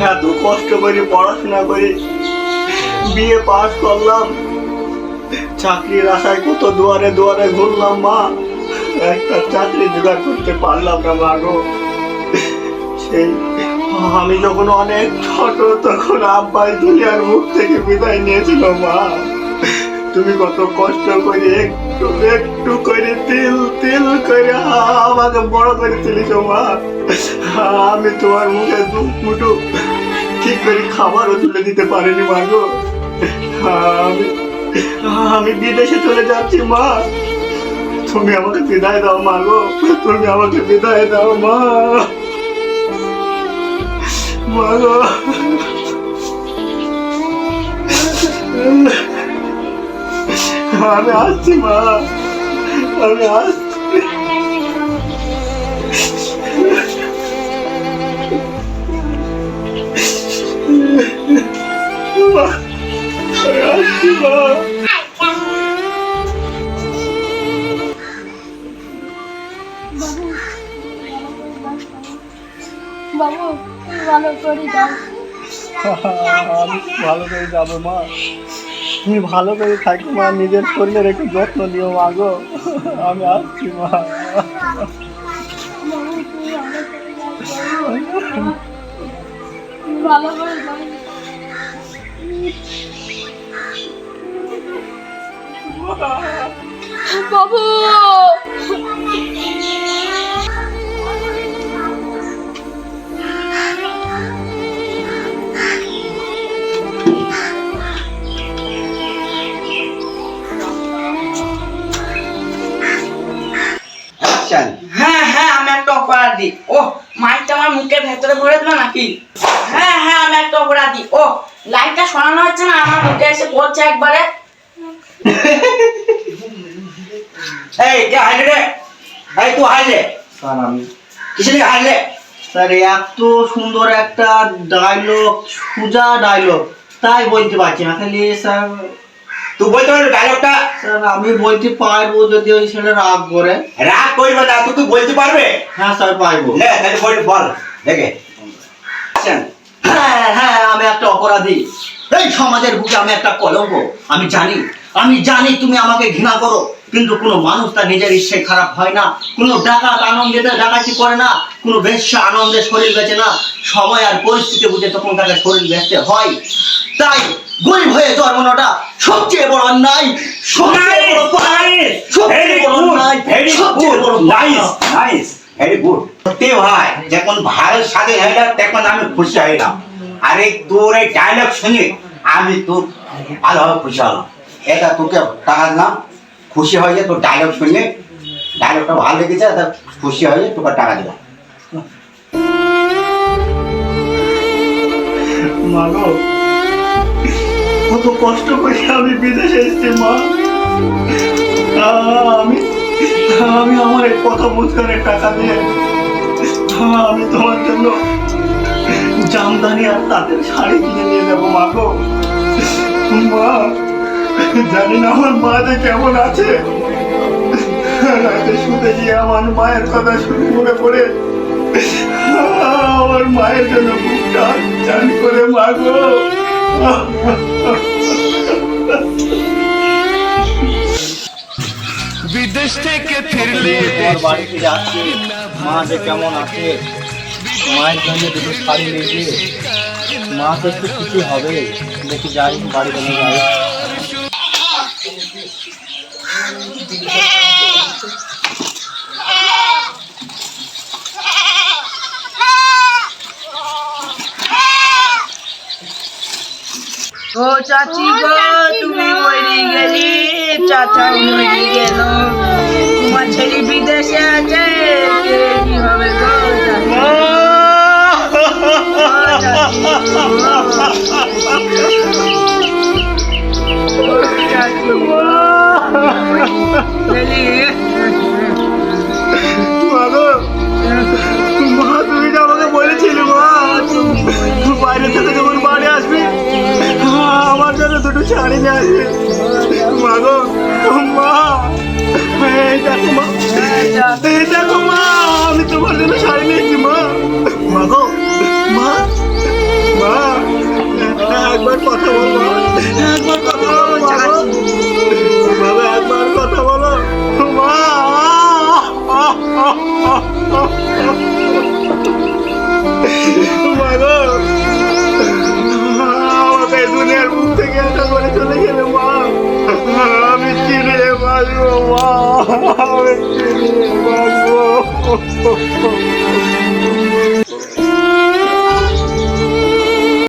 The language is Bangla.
এত কষ্ট করে পড়াশোনা করে বিয়ে পাস করলাম। চাকরির আশায় কত দুয়ারে দুয়ারে ঘুরলাম, মা। একটা চাকরি জোগাড় করতে পারলাম না, মা গো। সেই, আমি যখন অনেক ছোট, তখন আব্বাই দুনিয়ার মুখ থেকে বিদায় নিয়েছিল, মা। তুমি কত কষ্ট করে একটু একটু করে তিল তিল করে আমাকে বড় করে তুলিস মা। আমি তোমার মুখে দুধ মুঠো ঠিক করে খাবারও তুলে দিতে পারিনি, মা গো। আমি আমি বিদেশে চলে যাচ্ছি, মা। তুমি আমাকে বিদায় দাও, মা গো। তুমি আমাকে বিদায় দাও, মা। মা গো। আমি আসছি মা। আমি আসছি। বাবু ভালো করে যাও। ভালো করে যাব মা। তুমি ভালো করে থাকি মা, নিজের শরীরের একটু যত্ন নিও মা গো। আমি আসছি মা। ভালো করে অপরাধী। ও মাইকটা আমার মুখের ভেতরে ভরে দিল নাকি? হ্যাঁ হ্যাঁ আমি একটা অপরাধী। ও লাইটটা সরানো হচ্ছে না? আমার মুখে এসে পড়ছে একবারে। এই কে হাইলে রে? এই তুই হাইলে। স্যার আমি কিসে নিয়ে হাইলে? স্যার এত সুন্দর একটা ডায়লগ সুজা ডায়লগ তাই বলতে পারছি না। খালি স্যার তুই বলতে পারবি ডায়লগটা স্যার আমি বলতে পারব যদি ওই ছেলে রাগ করে। রাগ করবে না তুই বলতে পারবে? হ্যাঁ স্যার পারব। লে তাহলে বল বল দেখে। হ্যাঁ হ্যাঁ আমি একটা অপরাধী। এই সমাজের বুকে আমি একটা কলঙ্ক আমি জানি। আমি জানি তুমি আমাকে ঘৃণা করো কিন্তু কোনো মানুষ তার নিজের ইচ্ছে খারাপ হয় না। কোনো ডাকাত আনন্দেতে ডাকাতি করে না কোনো বেশ্যা আনন্দে শরীর বেঁচে না। সময় আর পরিস্থিতি বুঝে তখন তাকে শরীর বেচতে হয়। তাই গরিব হয়ে জন্মানোটা সবচেয়ে বড় অন্যায় সবচেয়ে বড় পাপ, সবচেয়ে বড় অন্যায় সবচেয়ে বড় নাইস নাইস ভেরি গুড সত্যি ভাই যখন ভারত স্বাধীন গেল তখন আমি খুশি হইলাম। আরে তোর এই ডায়লগ শুনে আমি তো ভালোভাবে খুশি হলাম। এটা তোকে টাকা দিলাম খুশি হয়ে যায় তোর ডায়লগ শুনে ডায়লগটা ভালো লেগেছে তা খুশি হয়ে তোকে টাকা দিলাম। মা গো কত কষ্ট করে আমি বিদেশে এসেছি, মা। আমি আমি আমার এই কত মুস্কানের টাকা দিয়ে আমি তোমার জন্য জামদানি আর তাদের শাড়ি কিনে নিয়ে যাব, মা গো। মা, জানি না আমার মা যে কেমন আছে। রাতে শুতে গিয়ে আমার মায়ের কথা শুনে মনে পড়ে আমার মায়ের জন্য বুকটা চান করে মাগো বিদেশ থেকে ফিরলে বাড়ি ফিরে আসছি মা যে কেমন আছে মায়ের জন্য দুটো শাড়ি নিয়ে গিয়ে মা তো একটু খুশি হবে দেখি যাই বাড়ি চলে যাই। ও চাচি গো তুমি মরে গেলি চাচা মরে গেল। তোমার ছেলে বিদেশে আছে। কি হবে গো বাইরে থেকে যখন বাড়ি আসবি, আমার জন্য দুটো শাড়ি নিয়ে এই দেখো মা, আমি তোমার জন্য শাড়ি নিয়েছি, মা। মা গো, মা মা একবার কথা বলো, একবার কথা বলো বাবা একবার কথা বলো, মা। মা গো, আমাকে দুনিয়ার মুখ থেকে একটা করে চলে গেলে, মা। আমি চিনে বাজবো মা? কি নিয়ে বাঁচবো